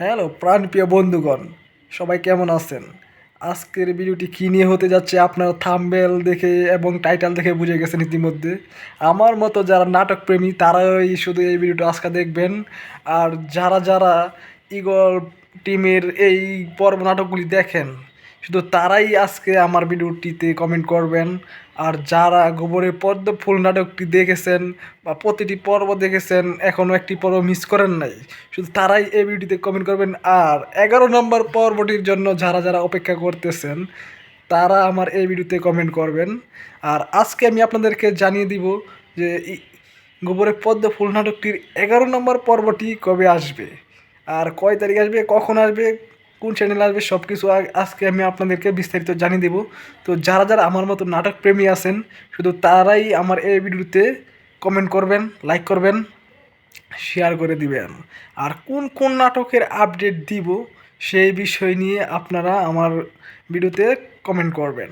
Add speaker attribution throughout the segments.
Speaker 1: Hello, প্রাণপ্রিয় বন্ধুগণ, সবাই কেমন আছেন? আজকের ভিডিওটি কী নিয়ে হতে যাচ্ছে আপনার থামবেল দেখে এবং টাইটেল দেখে বুঝে গেছেন ইতিমধ্যে। আমার মতো যারা নাটক প্রেমী তারাই শুধু এই ভিডিওটা আজকে দেখবেন। আর যারা যারা ইগল টিমের এই পর্ব নাটকগুলি দেখেন শুধু তারাই আজকে আমার ভিডিওটিতে কমেন্ট করবেন। আর যারা গোবরের পদ্ম ফুল নাটকটি দেখেছেন বা প্রতিটি পর্ব দেখেছেন এখনও একটি পর্ব মিস করেন নাই, শুধু তারাই এই ভিডিওতে কমেন্ট করবেন। আর এগারো নম্বর পর্বটির জন্য যারা যারা অপেক্ষা করতেছেন, তারা আমার এই ভিডিওতে কমেন্ট করবেন। আর আজকে আমি আপনাদেরকে জানিয়ে দিব যে গোবরের পদ্ম ফুল নাটকটির এগারো নম্বর পর্বটি কবে আসবে? আর কয় তারিখ আসবে? কখন আসবে? কোন চ্যানেল আসবে সব কিছু আজকে আমি আপনাদেরকে বিস্তারিত জানিয়ে দেব। তো যারা যারা আমার মতো নাটক প্রেমী আছেন, শুধু তারাই আমার এই ভিডিওতে কমেন্ট করবেন লাইক করবেন শেয়ার করে দিবেন। আর কোন কোন নাটকের আপডেট দিব সেই বিষয় নিয়ে আপনারা আমার ভিডিওতে কমেন্ট করবেন।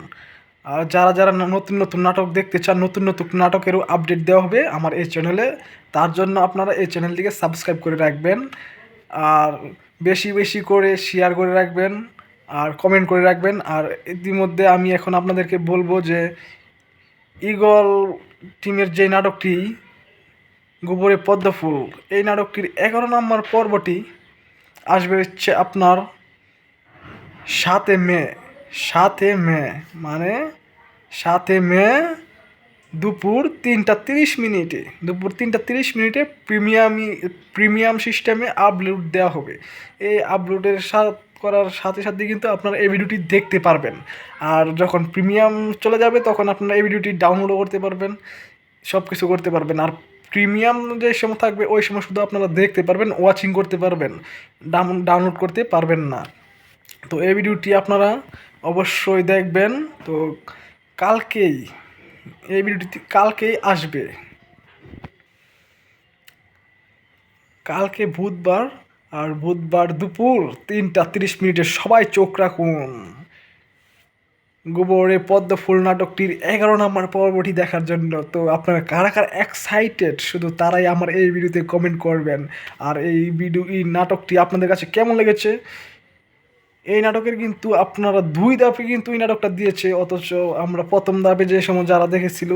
Speaker 1: আর যারা যারা নতুন নতুন নাটক দেখতে চান, নতুন নতুন নাটকেরও আপডেট দেওয়া হবে আমার এই চ্যানেলে তার জন্য আপনারা এই চ্যানেলটিকে সাবস্ক্রাইব করে রাখবেন। আর বেশি বেশি করে শেয়ার করে রাখবেন আর কমেন্ট করে রাখবেন। আর ইতিমধ্যে আমি এখন আপনাদেরকে বলব যে ইগল টিমের যে নাটকটি, গোবরে পদ্মফুল এই নাটকটির এগারো নম্বর পর্বটি আসবে হচ্ছে আপনার সাতে মে সাতে মে মানে সাতে মে দুপুর তিনটা তিরিশ মিনিটে, দুপুর তিনটা তিরিশ মিনিটে প্রিমিয়ামই প্রিমিয়াম সিস্টেমে আপলোড দেওয়া হবে। এই আপলোডের সাথ, করার সাথে সাথে কিন্তু আপনারা এই ভিডিওটি দেখতে পারবেন। আর যখন প্রিমিয়াম চলে যাবে, তখন আপনারা এই ভিডিওটি ডাউনলোডও করতে পারবেন সব কিছু করতে পারবেন। আর প্রিমিয়াম যে সময় থাকবে, ওই সময় শুধু আপনারা দেখতে পারবেন ওয়াচিং করতে পারবেন ডাউনলোড করতে পারবেন না। তো এই ভিডিওটি আপনারা অবশ্যই দেখবেন। তো কালকেই এই ভিডিওটি কালকেই আসবে। কালকে বুধবার আর বুধবার দুপুর তিনটা তিরিশ মিনিটে সবাই চোখ রাখুন। গোবরে পদ্ম ফুল নাটকটির এগারো নম্বর পর্বটি দেখার জন্য। তো আপনারা কারা কারা এক্সাইটেড শুধু তারাই আমার এই ভিডিওতে কমেন্ট করবেন। আর এই ভিডিও, এই নাটকটি আপনাদের কাছে কেমন লেগেছে? এই নাটকের কিন্তু আপনারা দুই ধাপে কিন্তু এই নাটকটা দিয়েছে, অথচ আমরা প্রথম ধাপে যে সময় যারা দেখেছিল,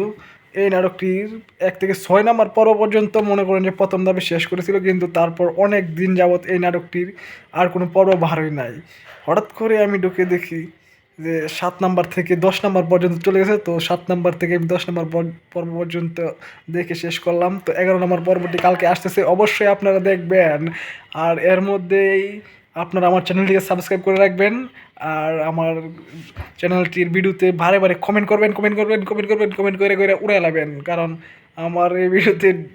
Speaker 1: এই নাটকটির এক থেকে ছয় নাম্বার পর্ব পর্যন্ত মনে করেন যে প্রথম ধাপে শেষ করেছিল, কিন্তু তারপর অনেক দিন যাবৎ এই নাটকটির আর কোনো পর্ব ভারই নাই। হঠাৎ করে আমি ঢুকে দেখি যে সাত নাম্বার থেকে দশ নাম্বার পর্যন্ত চলে গেছে, তো সাত নাম্বার থেকে আমি দশ নাম্বার পর- পর্ব পর্যন্ত দেখে শেষ করলাম। তো এগারো নাম্বার পর্বটি কালকে আসতেছে, অবশ্যই আপনারা দেখবেন। আর এর মধ্যেই আপনারা আমার চ্যানেলটিকে সাবস্ক্রাইব করে রাখবেন। আর আমার চ্যানেলটির ভিডিওতে বারে বারে কমেন্ট করবেন কমেন্ট করবেন কমেন্ট করবেন কমেন্ট করে করে উড়ে লাবেন কারণ আমার এই ভিডিওতে